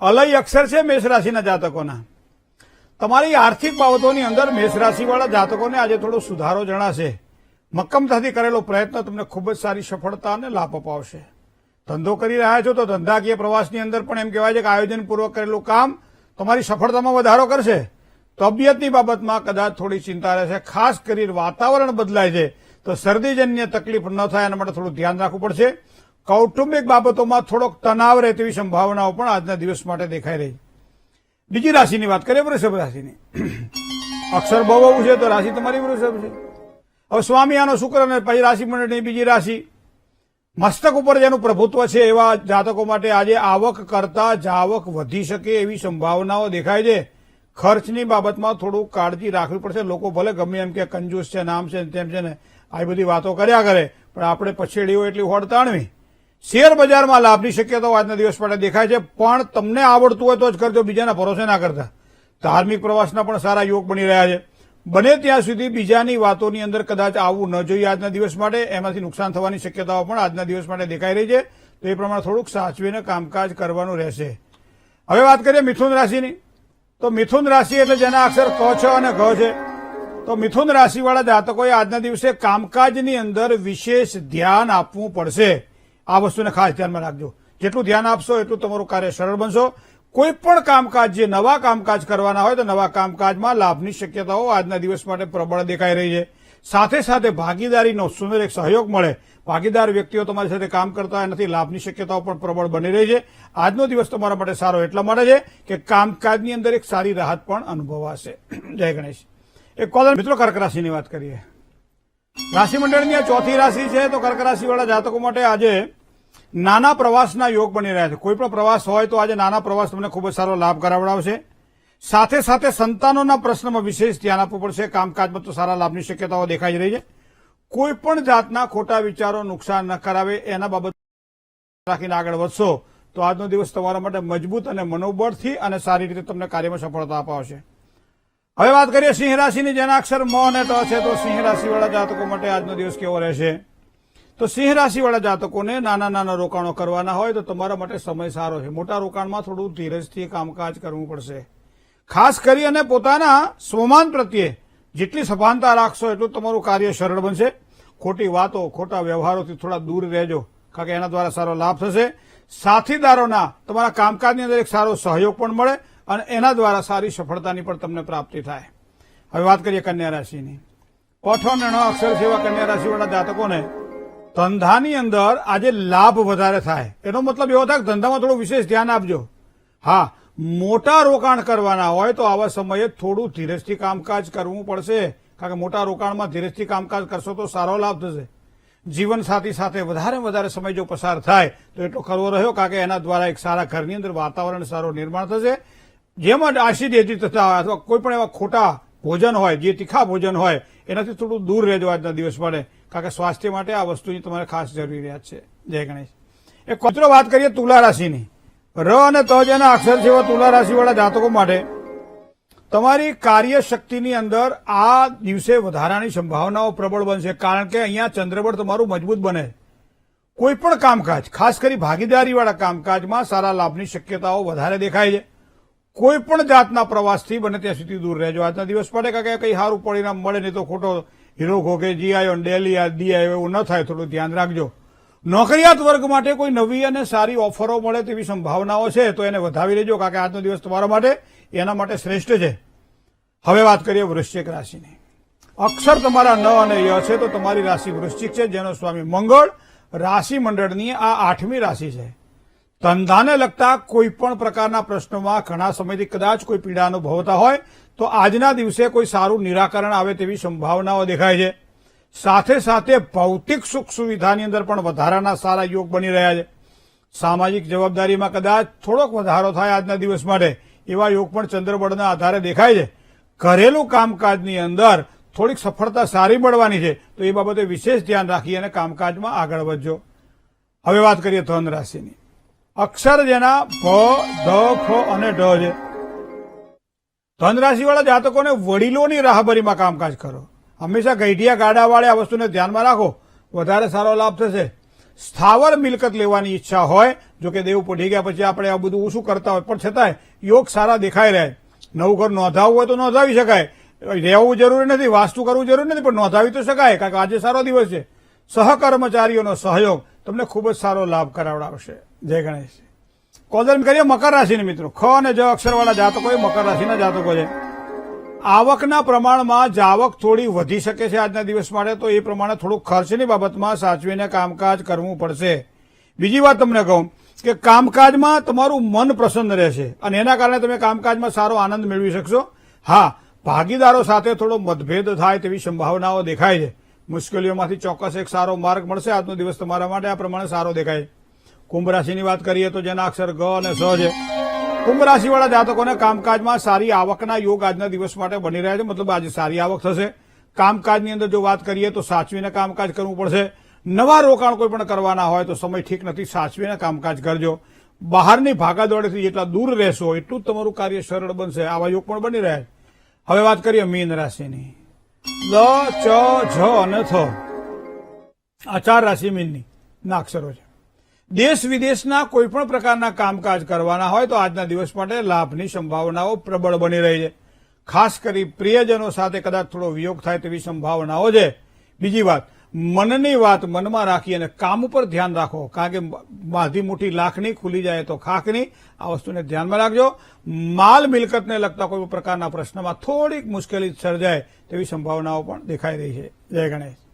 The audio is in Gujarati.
અલય અક્ષર છે મેષ રાશિના જાતકોના. તમારી આર્થિક બાબતોની અંદર મેષ રાશિવાળા જાતકોને આજે થોડો સુધારો જણાશે. મક્કમતાથી કરેલો પ્રયત્ન તમને ખૂબ જ સારી સફળતા અને લાભ અપાવશે. ધંધો કરી રહ્યા છો તો ધંધાકીય પ્રવાસની અંદર પણ એમ કહેવાય છે કે આયોજનપૂર્વક કરેલું કામ તમારી સફળતામાં વધારો કરશે. તબિયતની બાબતમાં કદાચ થોડી ચિંતા રહેશે. ખાસ કરીને વાતાવરણ બદલાય છે તો શરદીજન્ય તકલીફ ન થાય એના માટે થોડું ધ્યાન રાખવું પડશે. કૌટુંબિક બાબતોમાં થોડોક તણાવ રહે તેવી સંભાવનાઓ પણ આજના દિવસ માટે દેખાઈ રહી. બીજી રાશિની વાત કરીએ, વૃષભ રાશિની. અક્ષર બહુ છે તો રાશિ તમારી વૃષભ છે. હવે સ્વામી આનો શુક્ર અને પછી રાશિ મંડળની બીજી રાશિ. મસ્તક ઉપર જેનું પ્રભુત્વ છે એવા જાતકો માટે આજે આવક કરતા જાવક વધી શકે એવી સંભાવનાઓ દેખાય છે. ખર્ચની બાબતમાં થોડું કાળજી રાખવી પડશે. લોકો ભલે ગમે એમ કે કંજૂસ છે, નામ છે, તેમ છે ને, આવી બધી વાતો કર્યા કરે, પણ આપણે પછેડીઓ એટલી હોડ તાણવી. શેર બજારમાં લાભની શક્યતાઓ આજના દિવસ માટે દેખાય છે, પણ તમને આવડતું હોય તો જ કરજો, બીજાના ભરોસે ના કરતા. ધાર્મિક પ્રવાસના પણ સારા યોગ બની રહ્યા છે. બને ત્યાં સુધી બીજાની વાતોની અંદર કદાચ આવવું ન જોઈએ આજના દિવસ માટે, એમાંથી નુકસાન થવાની શક્યતાઓ પણ આજના દિવસ માટે દેખાઈ રહી છે. તો એ પ્રમાણે થોડુંક સાચવીને કામકાજ કરવાનું રહેશે. હવે વાત કરીએ મિથુન રાશિની. તો મિથુન રાશિ એટલે જેના અક્ષર ક છ અને ઘ છે. તો મિથુન રાશિવાળા જાતકોએ આજના દિવસે કામકાજની અંદર વિશેષ ધ્યાન આપવું પડશે. આ વસ્તુને ખાસ ધ્યાનમાં રાખજો. જેટલું ધ્યાન આપશો, એટલું તમારું કાર્ય સરળ બનશો. કોઈ પણ કામકાજ જે નવા કામકાજ કરવાના હોય તો નવા કામકાજમાં લાભની શક્યતાઓ આજના દિવસ માટે પ્રબળ દેખાઈ રહી છે. સાથે સાથે ભાગીદારીનો સુંદર એક સહયોગ મળે. ભાગીદાર વ્યક્તિઓ તમારી સાથે કામ કરતા હોય નથી, લાભની શક્યતાઓ પણ પ્રબળ બની રહી છે. આજનો દિવસ તમારા માટે સારો એટલા માટે છે કે કામકાજની અંદર એક સારી રાહત પણ અનુભવાશે. જય ગણેશ. એક કોલર મિત્રો કર્ક રાશિની વાત કરીએ. રાશિ મંડળની આ ચોથી રાશિ છે તો કર્ક રાશિવાળા જાતકો માટે આજે નાના પ્રવાસના યોગ બની રહ્યા છે. કોઈ પણ પ્રવાસ હોય તો આજે નાના પ્રવાસ તમને ખૂબ જ સારો લાભ કરાવડાવશે. સાથે સાથે સંતાનોના પ્રશ્નમાં વિશેષ ધ્યાન આપવું પડશે. કામકાજમાં તો સારા લાભની શક્યતાઓ દેખાઈ રહી છે. કોઈ પણ જાતના ખોટા વિચારો નુકસાન ન કરાવે, એના બાબત રાખીને આગળ વધશો તો આજનો દિવસ તમારા માટે મજબૂત અને મનોબળથી અને સારી રીતે તમને કાર્યમાં સફળતા અપાવશે. હવે વાત કરીએ સિંહ રાશિની જેના અક્ષર મ અને ટ છે, તો સિંહ રાશિવાળા જાતકો માટે આજનો દિવસ કેવો રહેશે? તો સિંહ રાશિવાળા જાતકોને નાના નાના રોકાણો કરવાના હોય તો તમારા માટે સમય સારો છે. મોટા રોકાણમાં થોડું ધીરજથી કામકાજ કરવું પડશે. ખાસ કરી અને પોતાના સ્વમાન પ્રત્યે જેટલી સભાનતા રાખશો એટલું તમારું કાર્ય સરળ બનશે. ખોટી વાતો, ખોટા વ્યવહારોથી થોડા દૂર રહેજો, કારણ કે એના દ્વારા સારો લાભ થશે. સાથીદારોના તમારા કામકાજની અંદર એક સારો સહયોગ પણ મળે અને એના દ્વારા સારી સફળતાની પણ તમને પ્રાપ્તિ થાય. હવે વાત કરીએ કન્યા રાશિની. ઓઠો અને અક્ષર જેવા કન્યા રાશિવાળા જાતકોને, ધંધાની અંદર આજે લાભ વધારે થાય. એનો મતલબ એવો થાય કે ધંધામાં થોડું વિશેષ ધ્યાન આપજો. હા, મોટા રોકાણ કરવાના હોય તો આવા સમયે થોડું ધીરજથી કામકાજ કરવું પડશે. કારણ કે મોટા રોકાણમાં ધીરજથી કામકાજ કરશો તો સારો લાભ થશે. જીવનસાથી સાથે વધારે વધારે સમય જો પસાર થાય, તો એટલો કરવો રહ્યો, કારણ કે એના દ્વારા એક સારા ઘરની અંદર વાતાવરણ સારું નિર્માણ થશે. જેમાં દેજી થતા અથવા કોઈ પણ એવા ખોટા ભોજન હોય, જે તીખા ભોજન હોય, એનાથી થોડું દૂર રહેજો આજના દિવસ માટે, કારણ કે સ્વાસ્થ્ય માટે આ વસ્તુની તમારે ખાસ જરૂરિયાત છે. જય ગણેશ. એ કચરો વાત કરીએ તુલા રાશિની. ર અને તજ એના અક્ષર એવા તુલા રાશિવાળા જાતકો માટે તમારી કાર્યશક્તિની અંદર આ દિવસે વધારાની સંભાવનાઓ પ્રબળ બનશે, કારણ કે અહીંયા ચંદ્રબળ તમારું મજબૂત બને. કોઈ પણ કામકાજ, ખાસ કરી ભાગીદારીવાળા કામકાજમાં સારા લાભની શક્યતાઓ વધારે દેખાય છે. કોઈ પણ જાતના પ્રવાસથી બને ત્યાં સુધી દૂર રહેજો. આજના દિવસ કારણ કે કંઈ સારું પરિણામ મળે નહીં તો ખોટો હીરો ઘોઘે જી આવ્યો ડેલી આ ડી આવ્યો એવું ન થાય. થોડું ધ્યાન રાખજો. નોકરિયાત વર્ગ માટે કોઈ નવી અને સારી ઓફરો મળે તેવી સંભાવનાઓ છે તો એને વધાવી લેજો. કારણ કે આજનો દિવસ તમારા માટે એના માટે શ્રેષ્ઠ છે. હવે વાત કરીએ વૃશ્ચિક રાશિની. અક્ષર તમારા ન અને ય છે તો તમારી રાશિ વૃશ્ચિક છે. જેનો સ્વામી મંગળ રાશિ મંડળની આ આઠમી રાશિ છે. ધંધાને લગતા કોઈ પણ પ્રકારના પ્રશ્નોમાં ઘણા સમયથી કદાચ કોઈ પીડા અનુભવતા હોય, તો આજના દિવસે કોઈ સારું નિરાકરણ આવે તેવી સંભાવનાઓ દેખાય છે. સાથે સાથે ભૌતિક સુખ સુવિધાની અંદર પણ વધારાના સારા યોગ બની રહ્યા છે. સામાજિક જવાબદારીમાં કદાચ થોડોક વધારો થાય આજના દિવસ માટે, એવા યોગ પણ ચંદ્રબળના આધારે દેખાય છે. ઘરેલું કામકાજની અંદર થોડીક સફળતા સારી મળવાની છે, તો એ બાબતે વિશેષ ધ્યાન રાખી અને કામકાજમાં આગળ વધજો. હવે વાત કરીએ ધન રાશિની અક્ષર જેના ભ, ધ, ફ અને ઢ છે. ધન રાશિવાળા જાતકોને વડીલોની રાહબરીમાં કામકાજ કરો. હંમેશા ગઈઢિયા ગાડાવાળી આ વસ્તુને ધ્યાનમાં રાખો. વધારે સારો લાભ થશે. સ્થાવર મિલકત લેવાની ઈચ્છા હોય, જો કે દેવ પઢી ગયા પછી આપણે આ બધું ઓછું કરતા હોય. પણ છતાંય યોગ સારા દેખાઈ રહે. નવું ઘર નોંધાવવું હોય તો નોંધાવી શકાય. રહેવું જરૂરી નથી, વાસ્તુ કરવું જરૂરી નથી, પણ નોંધાવી તો શકાય, કારણ કે આજે સારો દિવસ છે. સહકર્મચારીઓનો સહયોગ તમને ખૂબ જ સારો લાભ કરાવડાવશે. જય ગણેશ. કોદરમ કરીએ મકર રાશિની મિત્રો. ખ અને જ અક્ષરવાળા જાતકો એ મકર રાશિના જાતકો છે. આવકના પ્રમાણમાં જાવક થોડી વધી શકે છે આજના દિવસ માટે, તો એ પ્રમાણે થોડું ખર્ચની બાબતમાં સાચવીને કામકાજ કરવું પડશે. બીજી વાત તમને કહું કે કામકાજમાં તમારું મન પ્રસન્ન રહેશે અને એના કારણે તમે કામકાજમાં સારો આનંદ મેળવી શકશો. હા, ભાગીદારો સાથે થોડો મતભેદ થાય તેવી સંભાવનાઓ દેખાય છે. મુશ્કેલીઓમાંથી ચોક્કસ એક સારો માર્ગ મળશે આજનો દિવસ તમારા માટે. આ પ્રમાણે સારો દેખાય છે. કુંભ રાશિની વાત કરીએ તો જેના અક્ષર ગ અને સ છે. કુંભ રાશિવાળા જાતકોને કામકાજમાં સારી આવકના યોગ આજના દિવસ માટે બની રહ્યા છે. મતલબ આજે સારી આવક થશે. કામકાજની અંદર જો વાત કરીએ તો સાચવીને કામકાજ કરવું પડશે. નવા રોકાણ કોઈ પણ કરવાના હોય તો સમય ઠીક નથી. સાચવીને કામકાજ કરજો. બહારની ભાગાદોડેથી જેટલા દૂર રહેશો, એટલું જ તમારું કાર્ય સરળ બનશે. આવા યોગ પણ બની રહ્યા હવે વાત કરીએ મીન રાશિની. લ, ચ અને થ. આ ચાર રાશિ મીનની ના અક્ષરો છે. દેશ વિદેશના કોઈપણ પ્રકારના કામકાજ કરવાના હોય તો આજના દિવસ માટે લાભની સંભાવનાઓ પ્રબળ બની રહી છે. ખાસ કરી પ્રિયજનો સાથે કદાચ થોડો વિયોગ થાય તેવી સંભાવનાઓ છે. બીજી વાત, મનની વાત મનમાં રાખી અને કામ ઉપર ધ્યાન રાખો. કારણ કે માધી મુઠ્ઠી લાખની ખુલી જાય તો ખાખની. આ વસ્તુને ધ્યાનમાં રાખજો. માલ મિલકતને લગતા કોઈ પ્રકારના પ્રશ્નમાં થોડીક મુશ્કેલી સર્જાય તેવી સંભાવનાઓ પણ દેખાઈ રહી છે. જય ગણેશ.